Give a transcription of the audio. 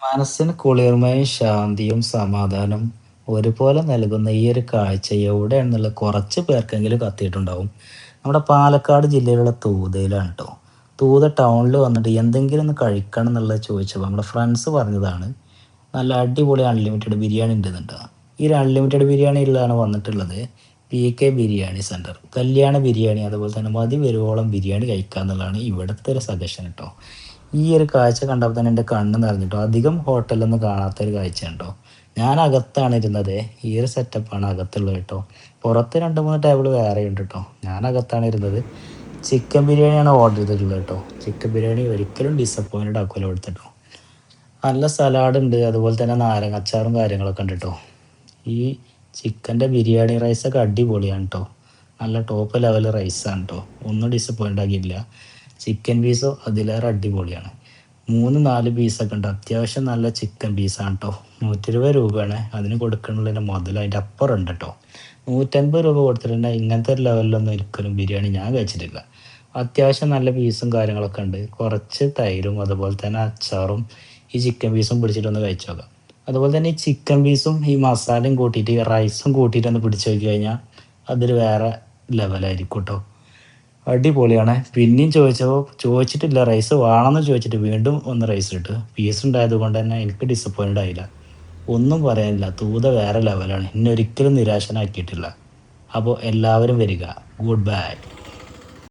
മനസ്സിന് കുളിർമയും ശാന്തിയും സമാധാനം ഒരുപോലെ നൽകുന്ന ഈ ഒരു കാഴ്ച എവിടെയാണെന്നുള്ള കുറച്ച് പേർക്കെങ്കിലും കത്തിയിട്ടുണ്ടാവും. നമ്മുടെ പാലക്കാട് ജില്ലയിലുള്ള തൂതയിലാണ് കേട്ടോ തൂത ടൗണിൽ വന്നിട്ട് എന്തെങ്കിലും ഒന്ന് കഴിക്കണം എന്നുള്ളത് ചോദിച്ചപ്പോൾ നമ്മുടെ ഫ്രണ്ട്സ് പറഞ്ഞതാണ് നല്ല അടിപൊളി അൺലിമിറ്റഡ് ബിരിയാണി ഉണ്ടെന്നുണ്ട് ഈ ഒരു അൺലിമിറ്റഡ് ബിരിയാണിയിലാണ് വന്നിട്ടുള്ളത് പി കെ ബിരിയാണി സെന്റർ കല്യാണ ബിരിയാണി അതുപോലെ തന്നെ മതി വരുവോളം ബിരിയാണി കഴിക്കുക എന്നുള്ളതാണ് ഇവിടുത്തെ ഒരു സജഷൻ കേട്ടോ ഈ ഒരു കാഴ്ച കണ്ടപ്പോൾ തന്നെ എന്റെ കണ്ണ് നിറഞ്ഞിട്ടോ അധികം ഹോട്ടലൊന്നും കാണാത്തൊരു കാഴ്ച കേട്ടോ ഞാൻ അകത്താണ് ഇരുന്നത്. ഈ ഒരു സെറ്റപ്പാണ് അകത്തുള്ളത് കേട്ടോ പുറത്ത് രണ്ട് മൂന്ന് ടേബിൾ വേറെ ഉണ്ട് കേട്ടോ ഞാൻ അകത്താണ് ഇരുന്നത്. ചിക്കൻ ബിരിയാണിയാണ് ഓർഡർ ചെയ്തിട്ടുള്ളത് കേട്ടോ ചിക്കൻ ബിരിയാണി ഒരിക്കലും ഡിസപ്പോയിന്റഡ് ആക്കുമല്ലോ ഇവിടുത്തെ കേട്ടോ നല്ല സലാഡ് ഉണ്ട്. അതുപോലെ തന്നെ നാരങ്ങ അച്ചാറും കാര്യങ്ങളൊക്കെ ഉണ്ട് കേട്ടോ ഈ ചിക്കന്റെ ബിരിയാണി റൈസൊക്കെ അടിപൊളിയാണ് കേട്ടോ നല്ല ടോപ്പ് ലെവൽ റൈസാണ് കേട്ടോ ഒന്നും ഡിസപ്പോയിന്റ് ആക്കിയില്ല ചിക്കൻ പീസോ അതിലേറെ അടിപൊളിയാണ്. മൂന്ന് നാല് പീസൊക്കെ ഉണ്ട്. അത്യാവശ്യം നല്ല ചിക്കൻ പീസാണ് കേട്ടോ നൂറ്റിരുപത് രൂപയാണ് അതിന് കൊടുക്കണുള്ളതിന്റെ മുതൽ അതിന്റെ അപ്പുറം ഉണ്ട് കേട്ടോ നൂറ്റൻപത് രൂപ കൊടുത്തിട്ടുണ്ടെങ്കിൽ ഇങ്ങനത്തെ ഒരു ലെവലിലൊന്നും ഒരിക്കലും ബിരിയാണി ഞാൻ കഴിച്ചിട്ടില്ല. അത്യാവശ്യം നല്ല പീസും കാര്യങ്ങളൊക്കെ ഉണ്ട്. കുറച്ച് തൈരും അതുപോലെ തന്നെ അച്ചാറും ഈ ചിക്കൻ പീസും പിടിച്ചിട്ടൊന്ന് കഴിച്ചു നോക്കാം. അതുപോലെ തന്നെ ഈ ചിക്കൻ പീസും ഈ മസാലയും കൂട്ടിയിട്ട് റൈസും കൂട്ടിയിട്ട് ഒന്ന് പിടിച്ചു നോക്കി കഴിഞ്ഞാൽ അതൊരു വേറെ ലെവലായിരിക്കും കേട്ടോ അടിപൊളിയാണ്. പിന്നെയും ചോദിച്ചപ്പോൾ ചോദിച്ചിട്ടില്ല റൈസ് വേണമെന്ന് ചോദിച്ചിട്ട് വീണ്ടും ഒന്ന് റൈസ് ഇട്ട്. പീസ് ഉണ്ടായത് കൊണ്ട് തന്നെ എനിക്ക് ഡിസപ്പോയിന്റ് ആയില്ല. ഒന്നും പറയാനില്ല. തൂത വേറെ ലെവലാണ് എന്നെ ഒരിക്കലും നിരാശനാക്കിയിട്ടില്ല. അപ്പോൾ എല്ലാവരും വരിക. Good bye